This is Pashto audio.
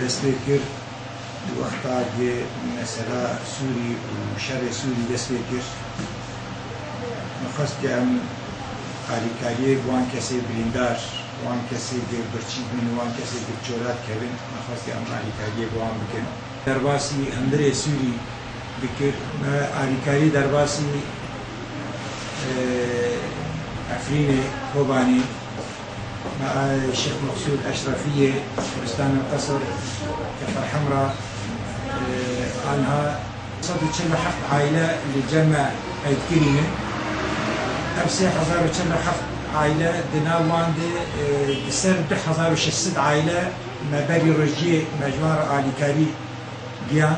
دەست پێ کرد وەختا دێ مەسەلا سووری و شەڕێ سووری دەست پێ کرد. مەخەست ئەم ئالیکاریە وان کەسێ بریندار وان کەسێ گێبرچی بن وان کەسێ گرچۆرات کەون مەخەستی ئەم ئالیکاریە بۆوان بکەن. دەرباسی هەندرێ سووری بکرد. ئالیکاری دەرباسی ئەفرینێ کۆبانی مع الشيخ مقصود أشرفية بستان القصر كفر حمراء آه، عنها صدر تشلو حق عائلة اللي جمع عيد كريمة أبسي حزار تشلو حق عائلة دنال واندي آه، بسر دح حزار وشسد عائلة مباري رجي مجوار عالي كاري بيان